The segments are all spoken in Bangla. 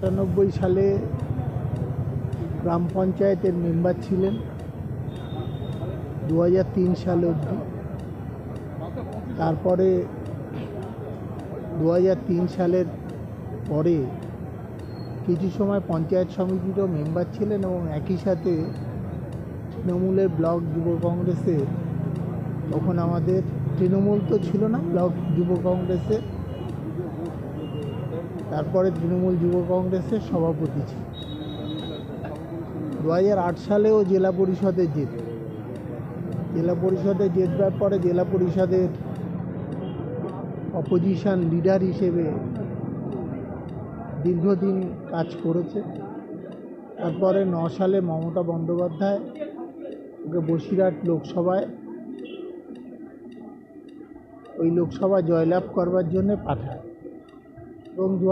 আটানব্বই সালে গ্রাম পঞ্চায়েতের মেম্বার ছিলেন দু তিন সালে অবধি। তারপরে দু তিন সালের পরে কিছু সময় পঞ্চায়েত সমিতিরও মেম্বার ছিলেন এবং একই সাথে তৃণমূলের ব্লক যুব কংগ্রেসে, তখন আমাদের তৃণমূল তো ছিল না, ব্লক যুব কংগ্রেসে তারপরে তৃণমূল যুব কংগ্রেসের সভাপতি ছিল। দু হাজার আট সালেও জেলা পরিষদে জেত। জেলা পরিষদে জেতবার পরে জেলা পরিষদের অপোজিশন লিডার হিসেবে দীর্ঘদিন কাজ করেছে। তারপরে ন সালে মমতা বন্দ্যোপাধ্যায় ওকে বসিরহাট লোকসভায় ওই লোকসভা জয়লাভ করবার জন্য পাঠায়। এবং দু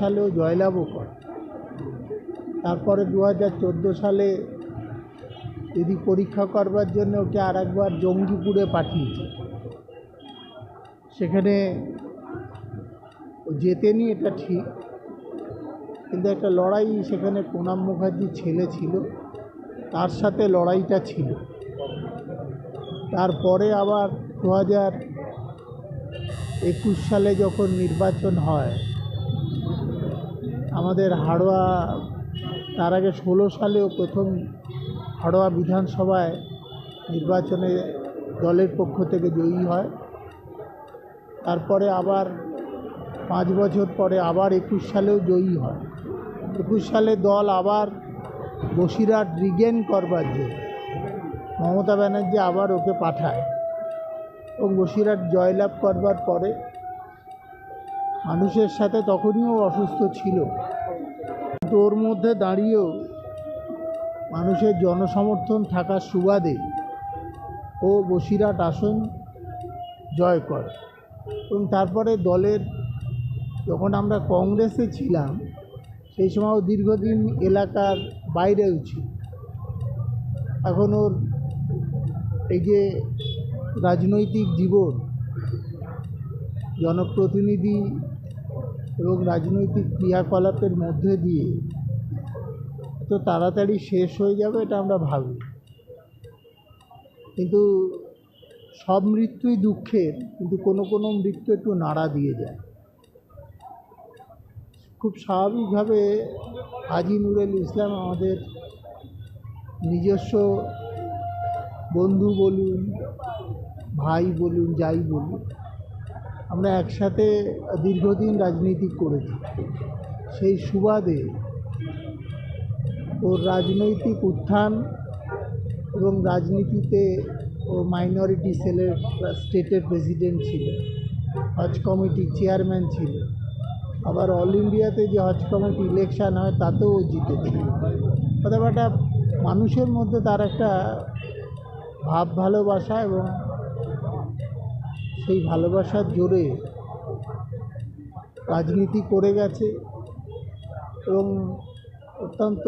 সালেও জয়লাভও করে। তারপরে দু হাজার চোদ্দ সালে যদি পরীক্ষা করবার জন্য ওকে আর একবার জঙ্গিপুরে পাঠিয়েছে। সেখানে জেতেনি এটা ঠিক, কিন্তু একটা লড়াই সেখানে প্রণাম মুখার্জির ছেলে ছিল, তার সাথে লড়াইটা ছিল। তারপরে আবার দু হাজার একুশ সালে যখন নির্বাচন হয় আমাদের হাড়োয়া, তার আগে ষোলো সালেও প্রথম হাড়োয়া বিধানসভায় নির্বাচনে দলের পক্ষ থেকে জয়ী হয়। তারপরে আবার পাঁচ বছর পরে আবার একুশ সালেও জয়ী হয়। একুশ সালে দল আবার বসিরহাট রিগেন করবার জন্য মমতা ব্যানার্জি আবার ওকে পাঠায় এবং বসিরহাট জয়লাভ করবার পরে মানুষের সাথে তখনই ও অসুস্থ ছিল। ওর মধ্যে দাঁড়িয়েও মানুষের জনসমর্থন থাকার সুবাদে ও বসিরহাট আসন জয় করে। এবং তারপরে দলের যখন আমরা কংগ্রেসে ছিলাম, সেই সময়ও দীর্ঘদিন এলাকার বাইরেও ছিল। এখন ওর এই যে রাজনৈতিক জীবন, জনপ্রতিনিধি এবং রাজনৈতিক ক্রিয়াকলাপের মধ্যে দিয়ে তো তাড়াতাড়ি শেষ হয়ে যাবে এটা আমরা ভাবি। কিন্তু সব মৃত্যুই দুঃখের, কিন্তু কোনো কোনো মৃত্যু একটু নাড়া দিয়ে যায়। খুব স্বাভাবিকভাবে হাজি নুরুল ইসলাম আমাদের নিজস্ব বন্ধু বলুন, ভাই বলুন, যাই বলুন আমরা একসাথে দীর্ঘদিন রাজনীতি করেছি। সেই সুবাদে ওর রাজনৈতিক উত্থান এবং রাজনীতিতে ও মাইনরিটি সেলের স্টেটের প্রেসিডেন্ট ছিল হজ কমিটির চেয়ারম্যান ছিল। আবার অল ইন্ডিয়াতে যে হজ কমিটি ইলেকশান হয়, তাতেও ও জিতেছে। অর্থাৎ একটা মানুষের মধ্যে তার একটা ভাব ভালোবাসা এবং সেই ভালোবাসার জোরে রাজনীতি করে গেছে এবং অত্যন্ত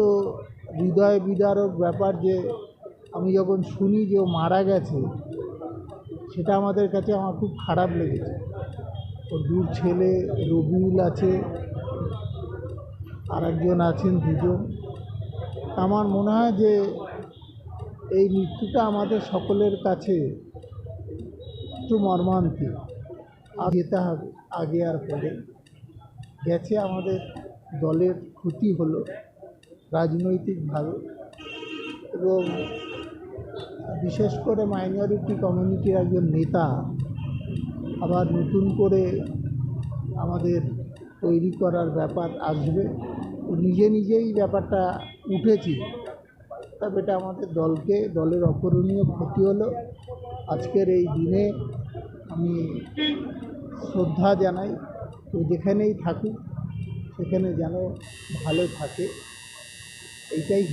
হৃদয় বিদারক ব্যাপার যে আমি যখন শুনি যে ও মারা গেছে, সেটা আমাদের কাছে আমার খুব খারাপ লেগেছে। ওর দূর ছেলে, রবিউল আছে আর একজন আছেন দুজন। আমার মনে হয় যে এই মৃত্যুটা আমাদের সকলের কাছে একটু মর্মান্তিক। আর যেতে হবে, আগে আর পরে। গেছে আমাদের দলের ক্ষতি হলো রাজনৈতিকভাবে এবং বিশেষ করে মাইনরিটি কমিউনিটির একজন নেতা আবার নতুন করে আমাদের তৈরি করার ব্যাপার আসবে। নিজে নিজেই ব্যাপারটা উঠেছে। তবে এটা আমাদের দলকে, দলের অপূরণীয় ক্ষতি হলো। আজকের এই দিনে আমি শ্রদ্ধা জানাই তো যেখানেই থাকুক, সেখানে যেন ভালো থাকে। এইটাই